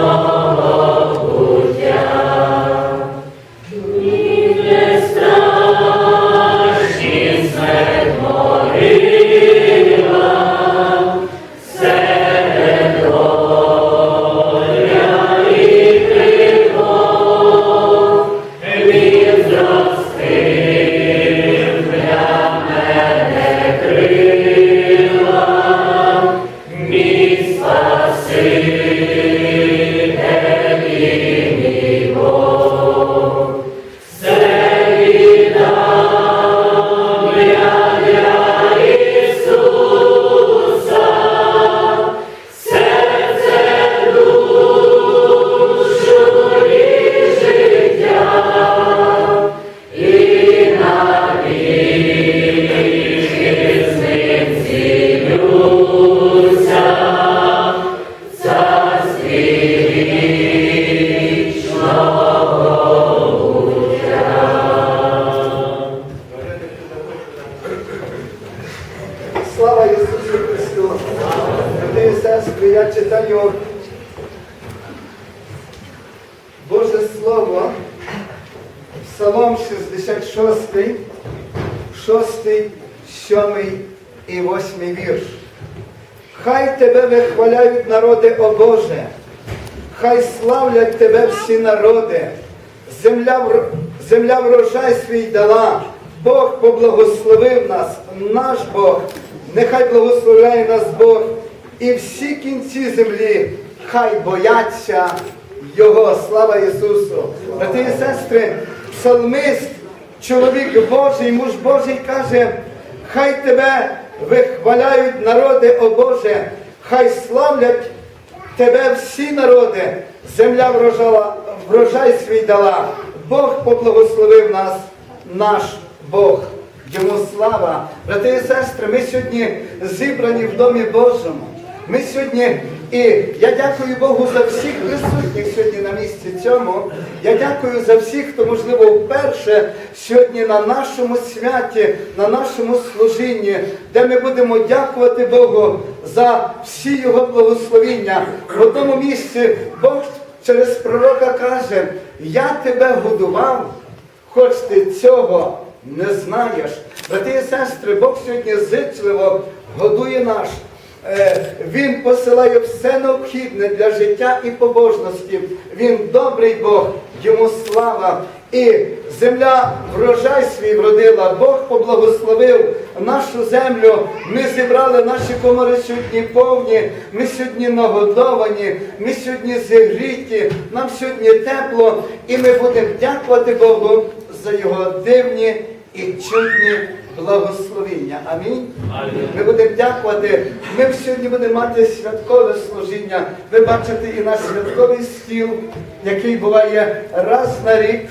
너 Боже Слово, Псалом 66, 6, 7 і 8 вірш. Хай тебе вихваляють народи, о Боже, хай славлять тебе всі народи, земля, земля врожай свій дала, Бог поблагословив нас, наш Бог, нехай благословляє нас Бог, і всі кінці землі хай бояться Його. Слава Ісусу! Брати і сестри, псалмист, чоловік Божий, муж Божий каже, хай тебе вихваляють народи, о Боже, хай славлять Тебе всі народи, земля врожала, врожай свій дала. Бог поблагословив нас, наш Бог. Йому слава. Брати і сестри, ми сьогодні зібрані в Домі Божому. Ми сьогодні, і я дякую Богу за всіх присутніх сьогодні на місці цьому. Я дякую за всіх, хто, можливо, вперше сьогодні на нашому святі, на нашому служінні, де ми будемо дякувати Богу за всі Його благословіння. В одному місці Бог через пророка каже, я тебе годував, хоч ти цього не знаєш. Брати і сестри, Бог сьогодні зичливо годує наш. Е, Він посилає все необхідне для життя і побожності. Він добрий Бог, йому слава. І земля врожай свій вродила, Бог поблагословив нашу землю. Ми зібрали наші комори сьогодні повні, ми сьогодні нагодовані, ми сьогодні зігріті, нам сьогодні тепло, і ми будемо дякувати Богу за його дивні і чудні благословіння. Амінь. Ми будемо дякувати. Ми сьогодні будемо мати святкове служіння. Ви бачите і наш святковий стіл, який буває раз на рік.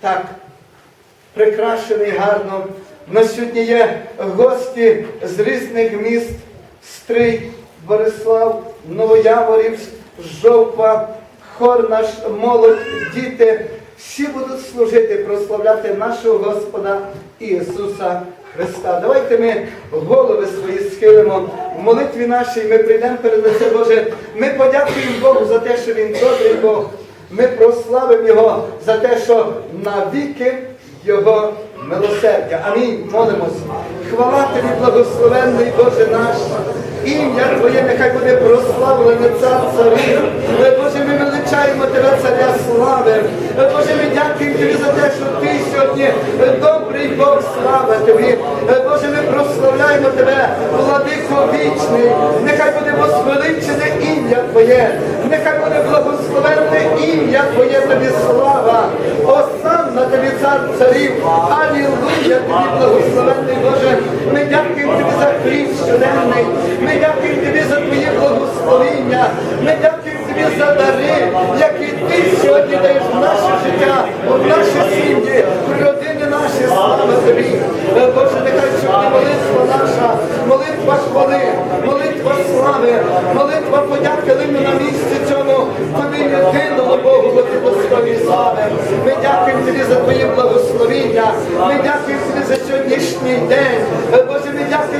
Так, прикрашений гарно. У нас сьогодні є гості з різних міст, Стрий, Борислав, Новояворівськ, Жовпа, хор наш, молодь, діти. Всі будуть служити, прославляти нашого Господа Ісуса Христа. Давайте ми голови свої схилимо. В молитві нашій ми прийдемо перед лице Боже. Ми подякуємо Богу за те, що Він добрий Бог. Ми прославимо Його за те, що навіки Його милосердя. Амінь. Молимось. Хвала тобі, благословенний Боже наш. Ім'я Твоє нехай буде прославлене цар Боже, ми величаємо Тебе, царя слави. Е, Боже, ми дякуємо Тобі за те, що Ти сьогодні е, добрий Бог слава Тобі. Е, Боже, ми прославляємо Тебе, владико вічний. Нехай буде возвеличене ім'я Твоє. Нехай буде благословенне ім'я Твоє Тобі слава. Осанна Тобі цар царів. Алілуя Тобі, благословенний Боже. Ми дякуємо Тобі за хліб щоденний. Ми дякуємо Тобі за Твоє благословіння. Ми дякуємо Тобі за дари, які Ти сьогодні даєш в наше життя, в наші сім'ї, в родини наші. Слава Тобі. Е, Боже, нехай сьогодні молитва наша, молитва хвали, молитва слави, молитва подяки лине на місці цьому. Тобі єдиному Богу, бо ти достойний слави. Ми дякуємо Тобі за Твоє благословіння. Ми дякуємо Тобі за сьогоднішній день.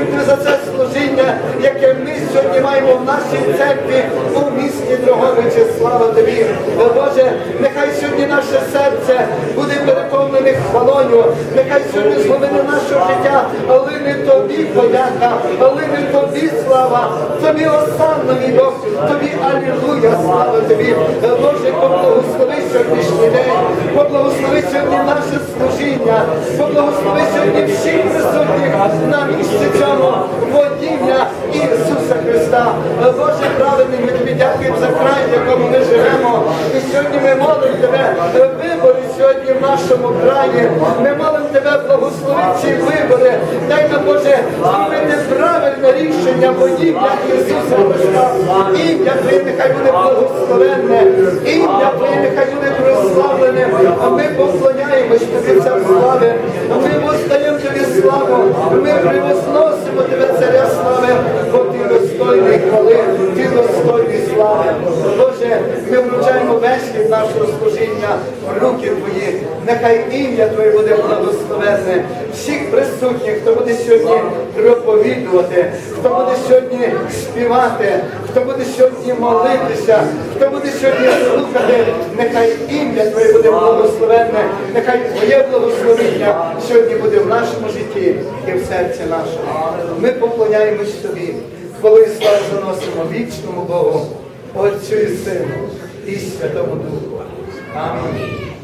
Дякуємо за це служіння, яке ми сьогодні маємо в нашій церкві у місті Дроговичі. Слава Тобі. Е, Боже, нехай сьогодні наше серце буде переповнене хвалою. Нехай сьогодні з глибини нашого життя лине Тобі подяка, лине Тобі слава, Тобі осанна, мій Бог, Тобі алілуя, слава Тобі. Боже, поблагослови сьогоднішній день, поблагослови сьогодні наше служіння, поблагослови сьогодні всіх присутніх на місці цьому водіння Ісуса Христа. Боже, праведний, ми тобі дякуємо за край, в якому ми живемо. І сьогодні ми молимо тебе, вибори сьогодні в нашому краї. Ми молимо тебе, благослови ці вибори. Дай нам, Боже, зробити правильне рішення во Ісуса Христа. Ім'я Твоє нехай буде благословенне, ім'я Твоє нехай буде прославлене. А ми поклоняємось тобі ця слави. Ми воздаємо тобі славу. Ми превозносимо тебе, царя слави, бо ти достойний хвали, ти достойний. Боже, ми вручаємо від нашого служіння в руки Твої. Нехай ім'я Твоє буде благословенне. Всіх присутніх, хто буде сьогодні проповідувати, хто буде сьогодні співати, хто буде сьогодні молитися, хто буде сьогодні слухати, нехай ім'я Твоє буде благословенне, нехай Твоє благословення сьогодні буде в нашому житті і в серці нашому. Ми поклоняємось Тобі, хвалу і славу заносимо вічному Богу, Отцю і Сину і Святому Духу. Амінь.